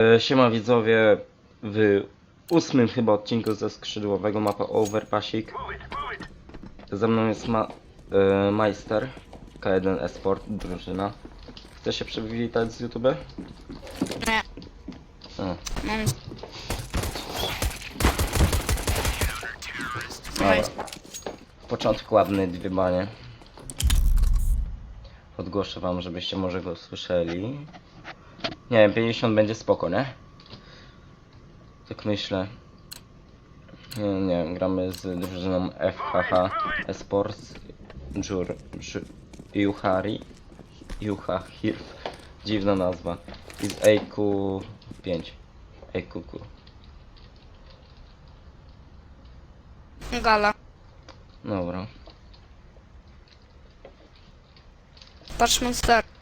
E, Siema widzowie, w ósmym chyba odcinku ze skrzydłowego mapa Overpassik. Ze mną jest ma e, Majster, K1 Esport, drużyna. Chce się przywitać z YouTube? Nie. Mam. dobra. Początek ładny, dwie banie. Odgłoszę wam, żebyście może go słyszeli. Nie wiem, 50 będzie spoko, nie? Tak myślę. Nie, nie wiem, gramy z drużyną FHH Esports Jur, Juhari Juha Hirf Dziwna nazwa I z AQ5 AQQ Gala. Dobra Patrz monster.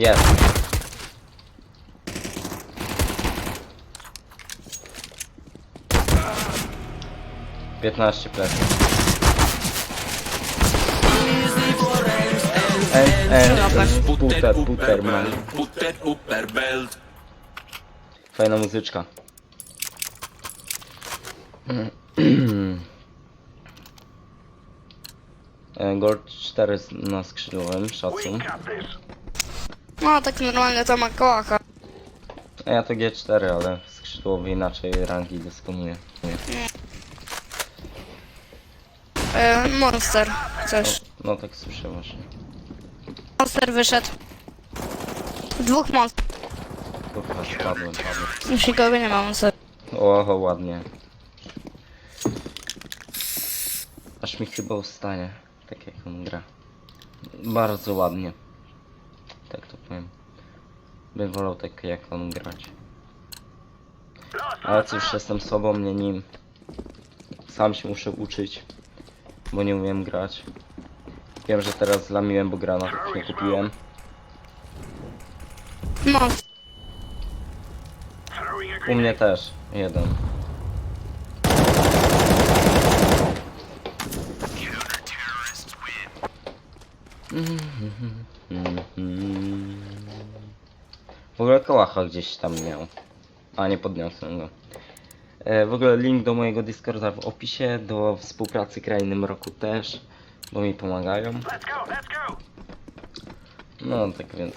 Jest 15 pleców En, en, puter, puter, man. Upperbelt. Fajna muzyczka. E, Gold 4 z- na skrzydłowym, szacun. No tak normalnie to ma kołacha. A ja to G4, ale skrzydłowy inaczej rangi dysponuje. Nie. E, monster. Chcesz? No tak słyszę właśnie. Monster wyszedł. Dwóch monster. Kurwa, spadłem, padłem. Już nikogo nie ma monster. Oho, ładnie. Aż mi chyba ustanie, tak jak on gra. Bardzo ładnie. Tak to powiem. Bym wolał tak jak on grać. Ale cóż, jestem sobą, nie nim. Sam się muszę uczyć, bo nie umiem grać. Wiem, że teraz zlamiłem, bo granat nie kupiłem. Monster. U mnie też, jeden. W ogóle kołacha gdzieś tam miał. A nie podniosłem go. E, w ogóle link do mojego Discorda w opisie, do współpracy Krainy Roku też, bo mi pomagają. No tak więc,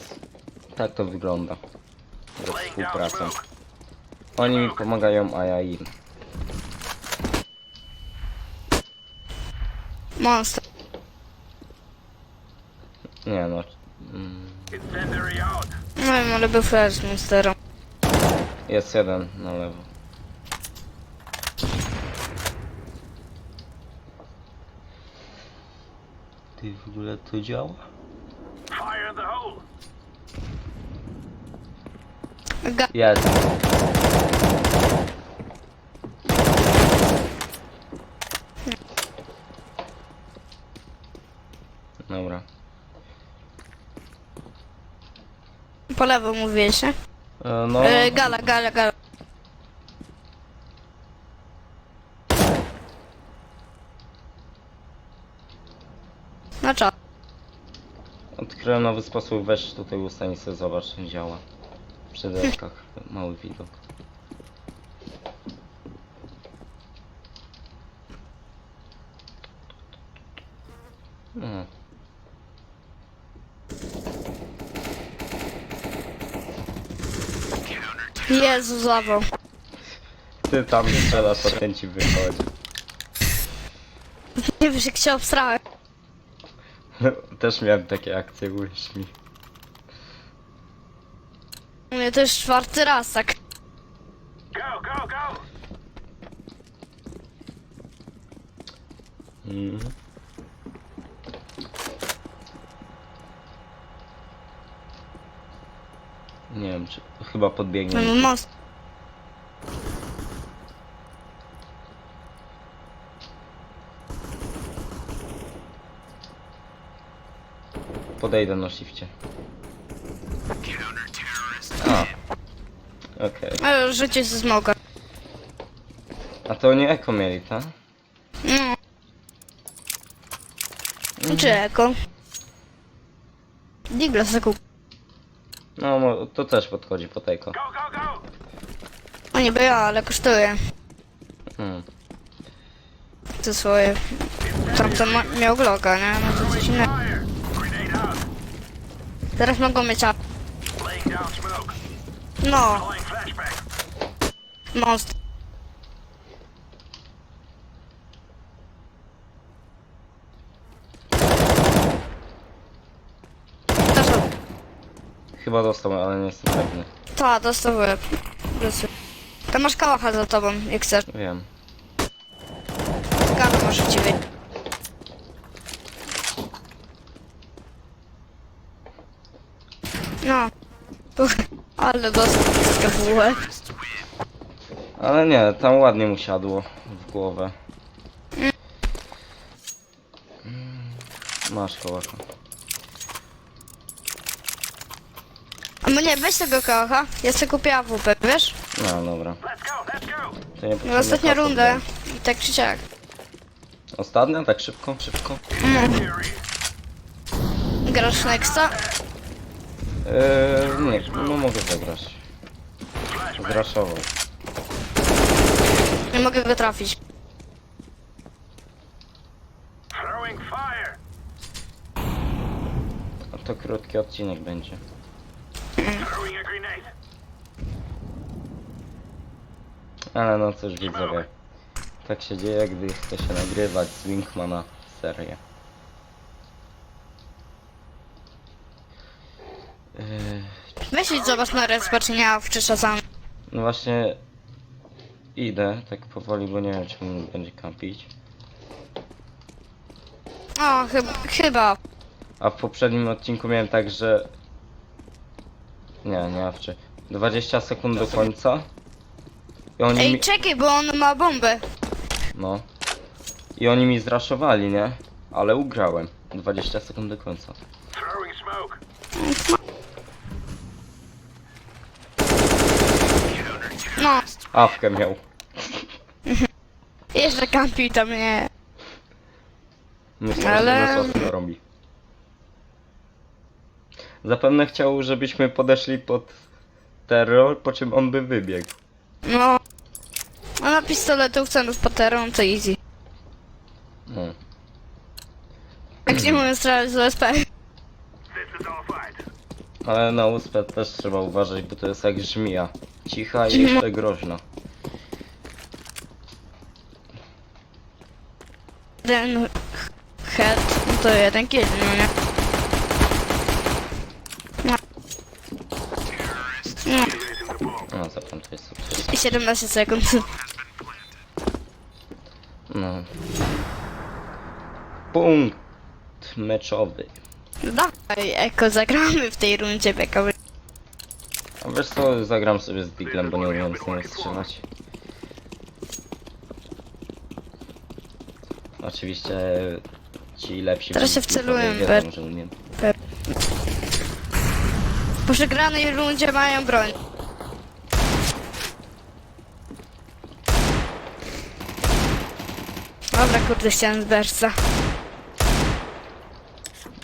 tak to wygląda. Ze współpracą. Oni mi pomagają, a ja im. Monster. Nie no. Mm, No wiem, ale był flash z monsterem. jest jeden na lewo. Ty w ogóle to działa? Ga Jest. Dobra. Po lewo mówiłeś, nie? E, no. E, gala, gala, gala. Na czas. Odkryłem nowy sposób, weź tutaj ustań sobie zobacz, działa. Przy deskach, mały widok. No. Jezu, zawał. Ty tam strzelasz, a ten ci wychodzi. Nie wiesz, jak się obstrałem. Też miałem takie akcje, uwierz mi. U mnie to już czwarty raz, tak. Mhm. Nie wiem, czy chyba podbiegnie. No, most. Podejdę na shifcie. A. Okej. E, Życie ze smoga. A to nie eko mieli, tak? No. Czy eko? Digla zakup. No, mo- to też podchodzi po tego. No niby ja, ale kosztuje. Hmm. Te swoje. Tamten ma, miał Glocka, nie? No to coś innego. Teraz mogą mieć a... No. Most. Też Chyba dostał, ale nie jestem pewny. Ta, dostał łeb. Dostał. Tam masz kałacha za tobą, jak chcesz. Wiem. Gano może ci wyjść. No. Uch, ale dostał w łeb. Ale nie, tam ładnie mu siadło w głowę. Mm, Masz kołaka. A mnie weź tego kałacha. Ja sobie kupiłam WP, wiesz? No dobra. To nie No ostatnia runda. I tak czy siak. Ostatnia? Tak szybko? Szybko? Grasz Nexta? Eee, nie, no mogę zagrać. Zraszował. Nie mogę go trafić. A to krótki odcinek będzie. Ale no cóż widzowie. Tak się dzieje, gdy chce się nagrywać z Wingmana serię. Weź idź zobacz na nie w czasami. no właśnie idę tak powoli, bo nie wiem czy mi będzie kampić. O, chyba, chyba. A w poprzednim odcinku miałem tak, że... Nie, nie awczy. 20 sekund do końca. I oni Ej, mi... czekaj, bo on ma bombę. No. I oni mi zraszowali, nie? Ale ugrałem. 20 sekund do końca. Throwing smoke. No, Awkę miał. jeszcze kampi tam nie. Myślę, Ale- że robi. Zapewne chciał, żebyśmy podeszli pod terror, po czym on by wybiegł. No. A na pistoletówce no z paterą to easy. No. Jak nie mówię strzelać z OSP. Ale na uspę też trzeba uważać, bo to jest jak żmija. Cicha i jeszcze groźna. Jeden head, no to jeden kill, no nie? No. No. No, zapamiętaj sobie. I 17 sekund. No. Punkt meczowy. Dawaj, Eko, zagramy w tej rundzie backowej. A wiesz co, zagram sobie z Diglem, bo nie umiem z niego strzelać. Oczywiście ci lepsi... Teraz się wceluję, że umiem. Po przegranej rundzie mają broń. Dobra, kurde, chciałem z berca.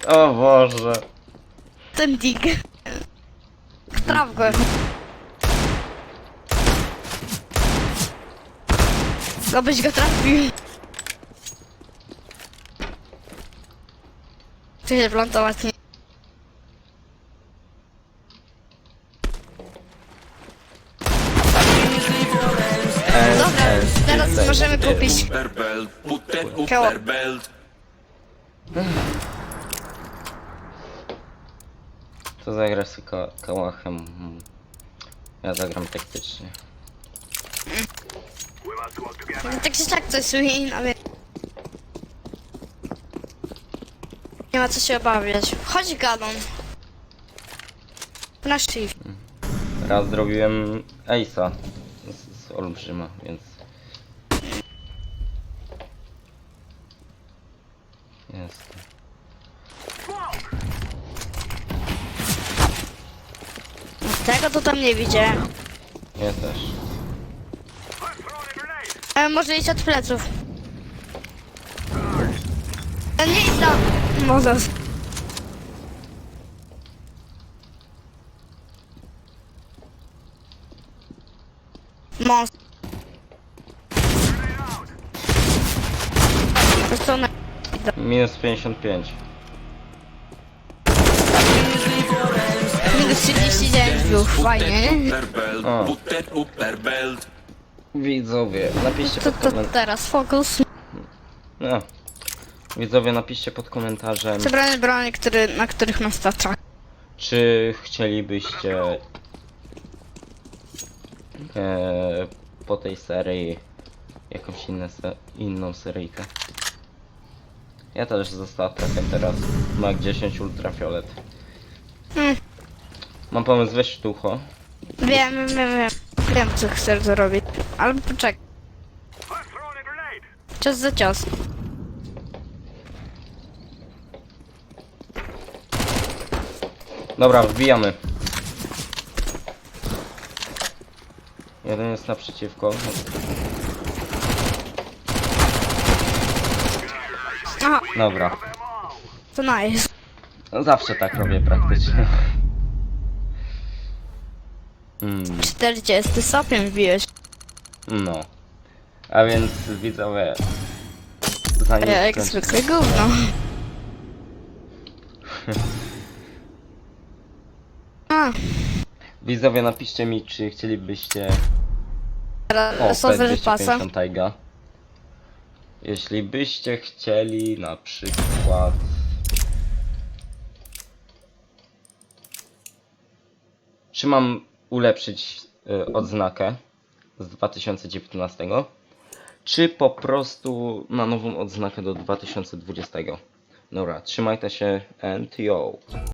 O Boże. Ten dig. Traf go. Obyś go trafił. Chcę się plantować. Teraz możemy kupić. Upperbelt, putten Koło. upperbelt. To zagrasz z ka kałachem. Mm. Ja zagram taktycznie. Together. Tak się tak coś win, ale... Nie ma co się obawiać. Chodź Galon. Na shift. Raz zrobiłem Ace'a z, z Olbrzyma, więc... Tego to tam nie widziałem. Ja też. E, może iść od pleców. E, nie idź tam. Może. Monster. Minus 55. 39 był, fajnie, O. Widzowie, napiszcie To, pod to komentarzem. teraz fokus. No. Widzowie, napiszcie pod komentarzem, Zebrane broni, który, na których nas stacza. czy chcielibyście e, po tej serii jakąś inne se inną seryjkę. Ja też zostałem trafię teraz. Mag 10 ultrafiolet. Mm. Mam pomysł, weź sztucho. Wiem, wiem, wiem, wiem. Wiem, co chcesz zrobić. Ale poczekaj, cios za cios. Dobra, wbijamy. Jeden jest naprzeciwko. Aha, Dobra. to nice. No zawsze tak robię praktycznie. Mm, 40 stopiem wbiłeś. no. A więc widzowie. Zanim Ja jak skończę- zwykle gówno. A, Widzowie napiszcie mi czy chcielibyście o teraz over pasa. P250 Taiga. Jeśli byście chcieli na przykład Czy mam ulepszyć y, odznakę z 2019? Czy po prostu na nową odznakę do 2020? Dobra, trzymajcie się and yo.